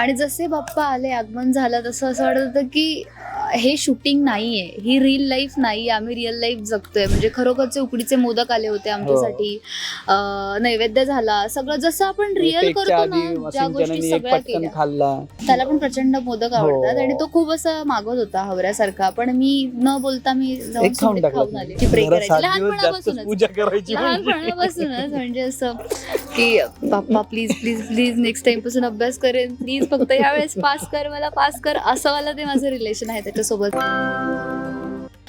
आणि जसे बाप्पा आले आगमन झालं तसं असं वाटत होतं की हे शूटिंग नाहीये ही रिअल लाईफ नाही आम्ही रिअल लाईफ जगतोय. म्हणजे खरोखरचे उकडीचे मोदक आले होते आमच्यासाठी. अं, नैवेद्य झाला. सगळं जसं आपण रिअल करतो ना ज्या गोष्टी सगळ्या केल्या. त्याला पण प्रचंड मोदक आवडतात हो. आणि तो खूप असा मागत होता हवऱ्यासारखा. पण मी न बोलता मी जाऊन खाऊन आले. ती प्रे करायची. लहानपणापासूनच. म्हणजे. लहानपणापासूनच. म्हणजे असं की Bappa please please please next टाइमपासून अभ्यास करेन. प्लीज फक्त यावेळेस पास कर मला पास कर. असं वाला ते माझं रिलेशन आहे त्याच्यासोबत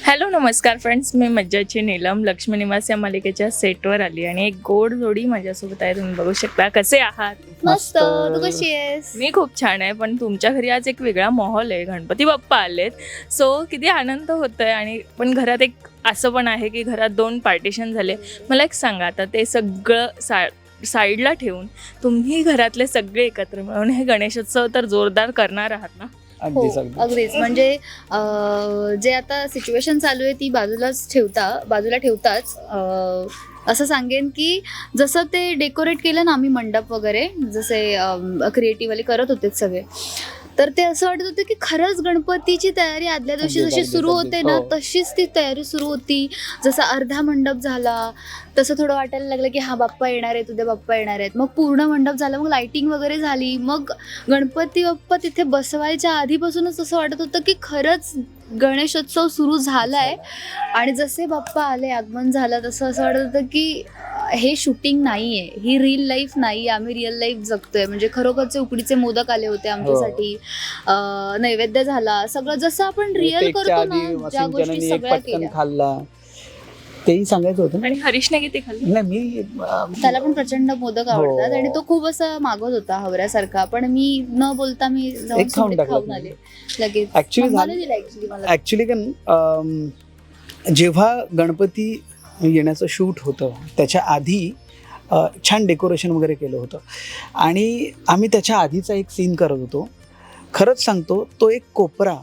हॅलो नमस्कार फ्रेंड्स. मी मज्जाची नीलम. लक्ष्मी निवास या मालिकेच्या सेटवर आली आणि एक गोड जोडी माझ्यासोबत आहे. तुम्ही बघू शकता. कसे आहात? मस्त. तू कशी आहेस? मी खूप छान आहे पण तुमच्या घरी आज एक वेगळा माहोल आहे. गणपती बाप्पा आलेत. सो किती आनंद होत आहे आणि पण घरात एक असं पण आहे की घरात दोन पार्टिशन झाले. मला एक सांगा आता ते सगळं सा साईडला ठेवून तुम्ही घरातले सगळे एकत्र मिळून हे गणेशोत्सव तर जोरदार करणार आहात ना? हो अगदीच. अगदी अगदीच. म्हणजे अं, जे आता सिच्युएशन चालू आहे ती बाजूलाच ठेवता बाजूला ठेवताच अं, असं सांगेन की जसं ते डेकोरेट केलं ना आम्ही मंडप वगैरे जसे क्रिएटिव्हली करत होते सगळे तर ते असं वाटत होतं की खरंच गणपतीची तयारी आदल्या दिवशी जशी सुरू होते. ना हो. तशीच ती तयारी सुरू होती. जसा अर्धा मंडप झाला तसं थोडं वाटायला लागलं की हा बाप्पा येणार आहेत उद्या बाप्पा येणार आहेत. मग पूर्ण मंडप झाला मग लाइटिंग वगैरे झाली. मग गणपती बाप्पा तिथे बसवायच्या आधीपासूनच असं वाटत होतं की खरंच गणेशोत्सव सुरू झालाय. आणि जसे बाप्पा आले आगमन झालं तसं असं वाटत होतं की हे शूटिंग नाहीये. ही रिअल लाईफ नाही आम्ही रिअल लाईफ जगतोय. म्हणजे खरोखरचे उकडीचे मोदक आले होते आमच्यासाठी. अं, नैवेद्य झाला. सगळं जसं आपण रिअल करतो ना ज्या गोष्टी सगळ्या पटकन केल्या. खाल्ला. तेही सांगायचं होतं ना? आणि हरीशने किती खाल्लं? नाही मी त्याला पण प्रचंड मोदक आवडतात. हो. आणि तो खूप असा मागत होता हवऱ्यासारखा. पण मी न बोलता मी खाऊन. आले. लगेच. ऍक्च्युली का अम, जेव्हा गणपती येण्याचं शूट होतं. त्याच्या आधी छान डेकोरेशन वगैरे केलं होतं. आणि आम्ही त्याच्या आधीचा एक सीन करत होतो. खरंच सांगतो तो एक कोपरा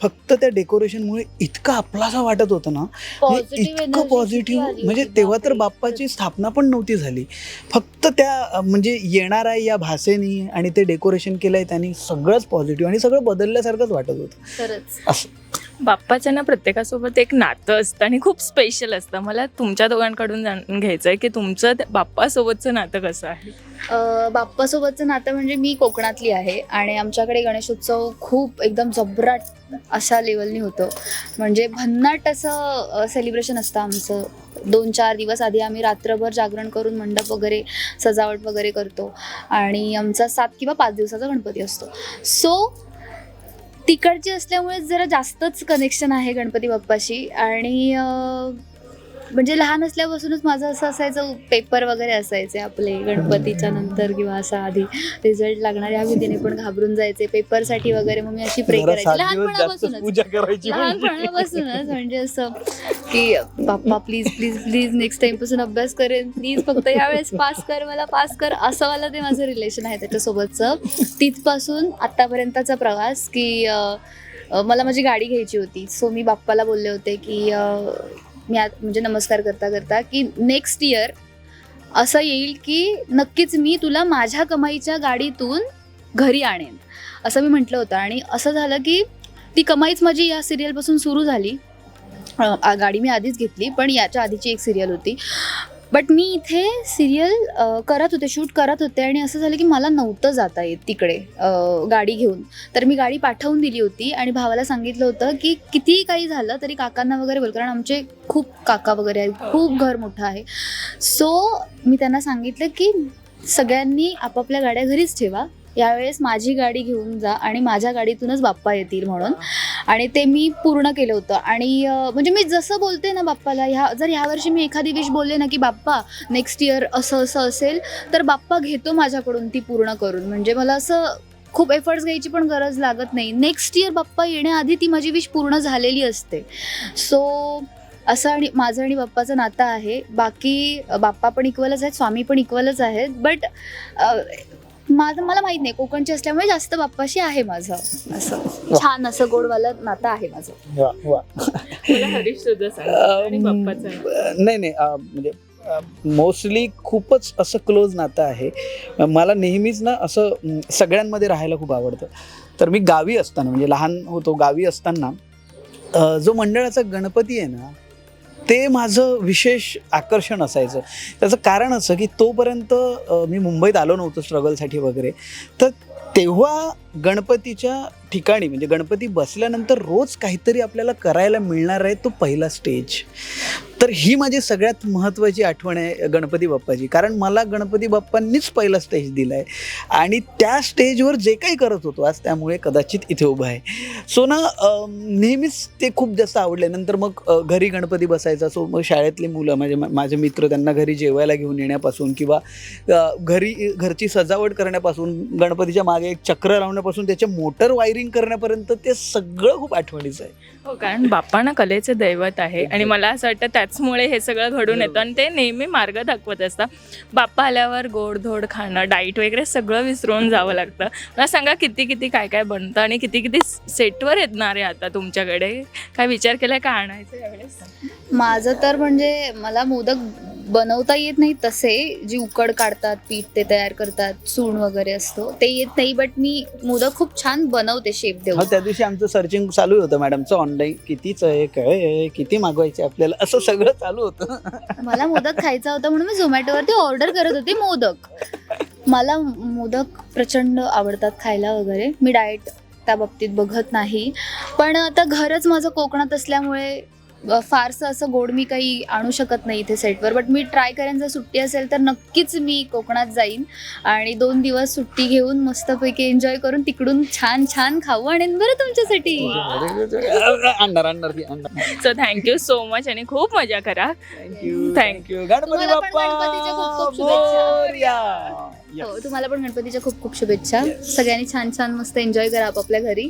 फक्त त्या डेकोरेशनमुळे इतका आपलासा वाटत होतं ना. म्हणजे इतकं पॉझिटिव्ह म्हणजे तेव्हा तर. बाप्पाची स्थापना पण नव्हती झाली. फक्त त्या म्हणजे येणाऱ्या या भासेनी आणि ते डेकोरेशन केलंय त्यांनी सगळंच पॉझिटिव्ह आणि सगळं बदलल्यासारखंच वाटत होतं. असं. बाप्पाचं ना प्रत्येकासोबत एक नातं असतं आणि खूप स्पेशल असतं. मला तुमच्या दोघांकडून जाणून घ्यायचं आहे की तुमचं त्या बाप्पासोबतचं नातं कसं आहे? बाप्पासोबतचं नातं म्हणजे मी कोकणातली आहे आणि आमच्याकडे गणेशोत्सव खूप एकदम जबराट अशा लेवलनी होतं. म्हणजे भन्नाट असं सेलिब्रेशन असतं आमचं. दोन चार दिवस आधी आम्ही रात्रभर जागरण करून मंडप वगैरे सजावट वगैरे करतो. आणि आमचा सात किंवा पाच दिवसाचा गणपती असतो. सो तिकडची असल्यामुळे जरा जास्तच कनेक्शन आहे गणपती बाप्पाशी. आणि म्हणजे लहान असल्यापासूनच माझं असं असायचं पेपर वगैरे असायचे आपले गणपतीच्या नंतर किंवा असं आधी रिझल्ट लागणार. या भीतीने पण घाबरून जायचे. पेपरसाठी वगैरे मग मी अशी प्रे करायची. लहानपणापासूनच. करायची म्हणजे. लहानपणापासूनच. म्हणजे. असं की Bappa please please please next टाइमपासून अभ्यास करेन. प्लीज फक्त यावेळेस पास कर मला पास कर. असं वाला ते माझं रिलेशन आहे त्याच्यासोबतचं. तिथपासून आत्तापर्यंतचा प्रवास की मला माझी गाडी घ्यायची होती. सो मी बाप्पाला बोलले होते की मी आत म्हणजे नमस्कार करता करता की नेक्स्ट इयर असं येईल की नक्कीच मी तुला माझ्या कमाईच्या गाडीतून घरी आणेन. असं मी म्हटलं होतं. आणि असं झालं की ती कमाईच माझी या सिरियलपासून सुरू झाली. गाडी मी आधीच घेतली पण याच्या आधीची एक सिरियल होती. बट मी इथे सिरियल करत होते शूट करत होते आणि असं झालं की मला नव्हतं जाता येत तिकडे गाडी घेऊन. तर मी गाडी पाठवून दिली होती आणि भावाला सांगितलं होतं की कितीही काही झालं तरी काकांना वगैरे बोल कारण आमचे खूप काका वगैरे आहेत खूप घर मोठं आहे. सो मी त्यांना सांगितलं की सगळ्यांनी आपापल्या गाड्या घरीच ठेवा. यावेळेस माझी गाडी घेऊन जा आणि माझ्या गाडीतूनच बाप्पा येतील म्हणून. आणि ते मी पूर्ण केलं होतं. आणि म्हणजे मी जसं बोलते ना बाप्पाला ह्या जर ह्यावर्षी मी एखादी विश बोलले ना की बाप्पा नेक्स्ट इयर असं असं असेल तर बाप्पा घेतो माझ्याकडून ती पूर्ण करून. म्हणजे मला असं खूप एफर्ट्स घ्यायची पण गरज लागत नाही. नेक्स्ट इयर बाप्पा येण्याआधी ती माझी विश पूर्ण झालेली असते. सो असं आणि माझं आणि बाप्पाचं नातं आहे. बाकी बाप्पा पण इक्वलच आहेत स्वामी पण इक्वलच आहेत. बट माझं मला माहीत नाही. कोकणची असल्यामुळे जास्त बाप्पाशी आहे माझं. असं. छान असं गोडवालं नातं आहे माझं. वा, वा. मला हरीश सुद्धा सांग. आणि अम, बाप्पाचं नातं. नाही नाही. अं, म्हणजे मोस्टली खूपच असं क्लोज नातं आहे. मला नेहमीच ना असं अं, सगळ्यांमध्ये राहायला खूप आवडतं. तर मी गावी असताना म्हणजे लहान होतो गावी असताना अं, जो मंडळाचा गणपती आहे ना ते माझं विशेष आकर्षण असायचं. त्याचं कारण असं की तोपर्यंत मी मुंबईत आलो नव्हतो स्ट्रगलसाठी वगैरे. तर तेव्हा गणपतीच्या ठिकाणी म्हणजे गणपती बसल्यानंतर रोज काहीतरी आपल्याला करायला मिळणार आहे तो पहिला स्टेज तर ही माझी सगळ्यात महत्त्वाची आठवण आहे गणपती बाप्पाची. कारण मला गणपती बाप्पांनीच पहिला स्टेज दिला आहे आणि त्या स्टेजवर जे काही करत होतो आज त्यामुळे कदाचित इथे उभा आहे. सो ना नेहमीच ते खूप जास्त आवडले नंतर मग घरी गणपती बसायचा. सो मग शाळेतली मुलं माझे माझे मित्र त्यांना घरी जेवायला घेऊन येण्यापासून किंवा घरी घरची सजावट करण्यापासून गणपतीच्या मागे एक चक्र लावणं लावण्यापासून त्याचे मोटर वायरिंग करण्यापर्यंत ते सगळं खूप आठवणीचं आहे. हो कारण बाप्पा ना कलेचे दैवत आहे आणि मला असं वाटतं त्याचमुळे हे सगळं घडून येतं आणि ते नेहमी मार्ग दाखवत असतात. बाप्पा आल्यावर गोडधोड खाणं डाईट वगैरे सगळं विसरून जावं लागतं. मला सांगा किती किती काय काय बनतं आणि किती किती सेटवर येणार आहे आता तुमच्याकडे? काय विचार केलाय का आणायचं यावेळेस? माझं तर म्हणजे मला मोदक बनवता येत नाही तसे जी उकड काढतात पीठ ते तयार करतात सूण वगैरे असतो ते येत नाही बट मी मोदक खूप छान बनवते शेप हो देऊन त्या दिवशी आमचं सर्चिंग चालू होतं मॅडमचं ऑनलाईन कितीच आहे काय आहे किती मागवायचे आपल्याला? असं सगळं चालू होतं. मला मोदक खायचा होता म्हणून मी झोमॅटोवरती ऑर्डर करत होते मोदक. मला मोदक प्रचंड आवडतात खायला वगैरे. मी डाएट त्या बाबतीत बघत नाही. पण आता घरच माझं कोकणात असल्यामुळे फारसं असं गोड मी काही आणू शकत नाही इथे सेटवर बट मी ट्राय करेन. जर सुट्टी असेल तर नक्कीच मी कोकणात जाईन आणि दोन दिवस सुट्टी घेऊन मस्तपैकी एन्जॉय करून तिकडून छान छान खाऊ आणेन बरं तुमच्यासाठी. आणणार आणणार ती आणणार सो थँक्यू सो मच आणि खूप मजा करा. थँक्यू Thank थँक्यू गणपती तुम्हाला पण बाप्पा गणपतीच्या खूप खूप शुभेच्छा. मोरया. हो. तुम्हाला पण गणपतीच्या खूप खूप शुभेच्छा. सगळ्यांनी छान छान मस्त एन्जॉय करा आपापल्या घरी.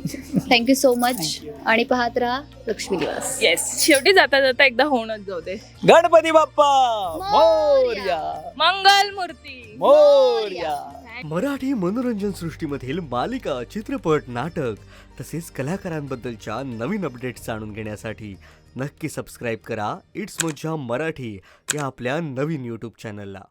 थँक्यू सो मच आणि पाहत राहा लक्ष्मी दिवस. येस शेवटी जाता जाता एकदा होऊनच जाऊ दे. गणपती बाप्पा! मोरया. मंगल मूर्ती! मोरया! मराठी मनोरंजन सृष्टीमधील मालिका चित्रपट नाटक तसेच कलाकारांबद्दलच्या नवीन अपडेट्स जाणून घेण्यासाठी नक्की सबस्क्राईब करा. इट्स मज्जा मराठी या आपल्या नवीन यूट्यूब चॅनलला